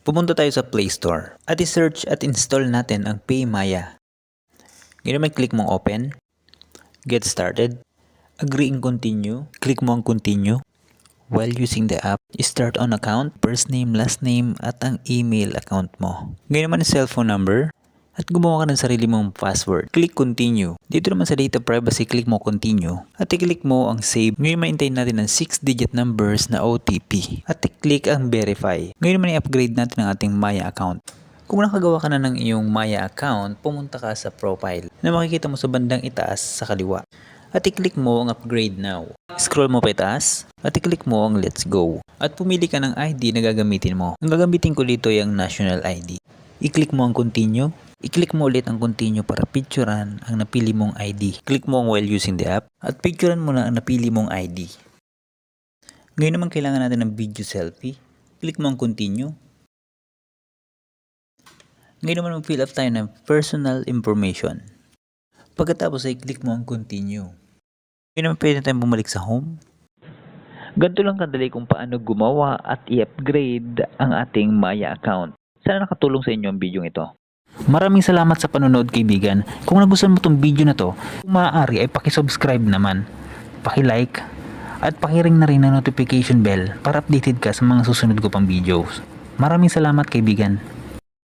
Pumunta tayo sa Play Store at i-search at install natin ang PayMaya. Ngayon naman click mong open, get started, agree and continue, click mo ang continue. While using the app, start on account, first name, last name, at ang email account mo. Ngayon naman cellphone number, at gumawa ka ng sarili mong password. Click continue. Dito naman sa data privacy, click mo continue. At i-click mo ang save. Ngayon maintayin natin ang 6-digit numbers na OTP. At i-click ang verify. Ngayon naman i-upgrade natin ang ating Maya account. Kung nakagawa ka na ng iyong Maya account, pumunta ka sa profile na makikita mo sa bandang itaas sa kaliwa. At i-click mo ang upgrade now. Scroll mo pa itaas at i-click mo ang let's go. At pumili ka ng ID na gagamitin mo. Ang gagamitin ko dito ay ang national ID. I-click mo ang continue. I-click mo ulit ang continue para picturean ang napili mong ID. Click mo ang while using the app at picturean mo na ang napili mong ID. Ngayon naman kailangan natin ng video selfie. Click mo ang continue. Ngayon naman mag-fill up tayo ng personal information. Pagkatapos ay click mo ang continue. Ngayon naman pwede tayong bumalik sa home. Ganito lang kadali kung paano gumawa at i-upgrade ang ating Maya account. Sana nakatulong sa inyo ang video ito. Maraming salamat sa panonood kaibigan. Kung nagustuhan mo tong video na to, kung maaari ay pakisubscribe naman, pakilike, at pakiring na rin ang notification bell para updated ka sa mga susunod ko pang videos. Maraming salamat kaibigan.